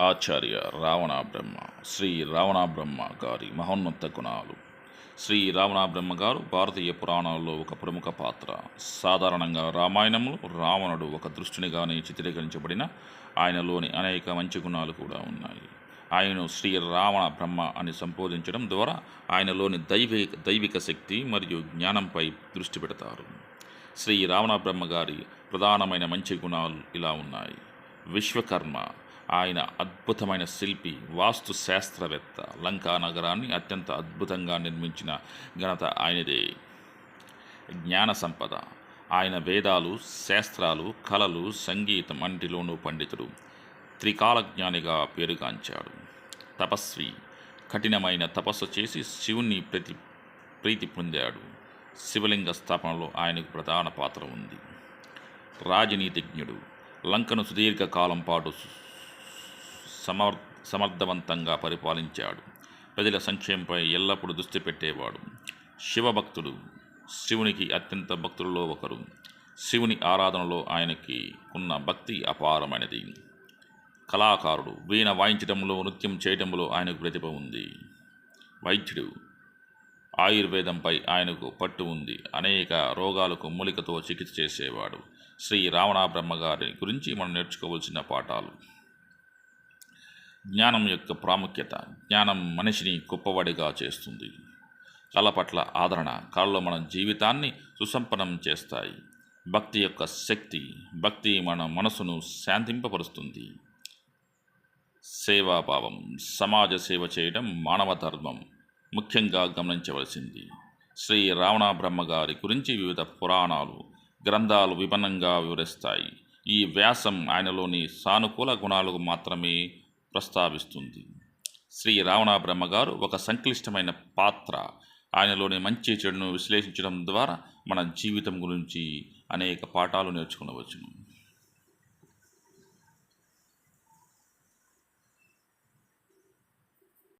ఆచార్య రావణ బ్రహ్మ శ్రీ రావణ బ్రహ్మ గారి మహోన్నత గుణాలు. శ్రీ రావణ బ్రహ్మ గారు భారతీయ పురాణాల్లో ఒక ప్రముఖ పాత్ర. సాధారణంగా రామాయణంలో రావణుడు ఒక దృష్టినిగానే చిత్రీకరించబడిన ఆయనలోని అనేక మంచి గుణాలు కూడా ఉన్నాయి. ఆయనను శ్రీ రావణ బ్రహ్మ అని సంబోధించడం ద్వారా ఆయనలోని దైవిక దైవిక శక్తి మరియు జ్ఞానంపై దృష్టి పెడతారు. శ్రీ రావణ బ్రహ్మ గారి ప్రధానమైన మంచి గుణాలు ఇలా ఉన్నాయి. విశ్వకర్మ ఆయన అద్భుతమైన శిల్పి వాస్తు శాస్త్రవేత్త. లంకా నగరాన్ని అత్యంత అద్భుతంగా నిర్మించిన ఘనత ఆయనదే. జ్ఞాన సంపద. ఆయన వేదాలు శాస్త్రాలు కళలు సంగీతం అన్నిటిలోనూ పండితుడు. త్రికాలజ్ఞానిగా పేరుగాంచాడు. తపస్వి. కఠినమైన తపస్సు చేసి శివుణ్ణి ప్రతి ప్రీతి పొందాడు. శివలింగ స్థాపనలో ఆయనకు ప్రధాన పాత్ర ఉంది. రాజనీతిజ్ఞుడు. లంకను సుదీర్ఘకాలం పాటు సమర్ సమర్థవంతంగా పరిపాలించాడు. ప్రజల సంక్షేమంపై ఎల్లప్పుడూ దృష్టి పెట్టేవాడు. శివభక్తుడు శివునికి అత్యంత భక్తులలో ఒకరు. శివుని ఆరాధనలో ఆయనకి ఉన్న భక్తి అపారమైనది. కళాకారుడు వీణ వాయించడంలో నృత్యం చేయడంలో ఆయనకు ప్రతిభ ఉంది. వైద్యుడు ఆయుర్వేదంపై ఆయనకు పట్టు ఉంది. అనేక రోగాలకు మూలికతో చికిత్స చేసేవాడు. శ్రీ రావణ బ్రహ్మగారి గురించి మనం నేర్చుకోవాల్సిన పాఠాలు. జ్ఞానం యొక్క ప్రాముఖ్యత జ్ఞానం మనిషిని గొప్పవాడిగా చేస్తుంది. కళ పట్ల ఆదరణ కళలు మన జీవితాన్ని సుసంపన్నం చేస్తాయి. భక్తి యొక్క శక్తి భక్తి మన మనసును శాంతింపపరుస్తుంది. సేవాభావం సమాజ సేవ చేయడం మానవ ధర్మం ముఖ్యంగా గమనించవలసింది. శ్రీ రావణ బ్రహ్మగారి గురించి వివిధ పురాణాలు గ్రంథాలు విభిన్నంగా వివరిస్తాయి. ఈ వ్యాసం ఆయనలోని సానుకూల గుణాలకు మాత్రమే ప్రస్తావిస్తుంది. శ్రీ రావణ బ్రహ్మగారు ఒక సంక్లిష్టమైన పాత్ర ఆయనలోని మంచి చెడును విశ్లేషించడం ద్వారా మన జీవితం గురించి అనేక పాఠాలు నేర్చుకునవచ్చును.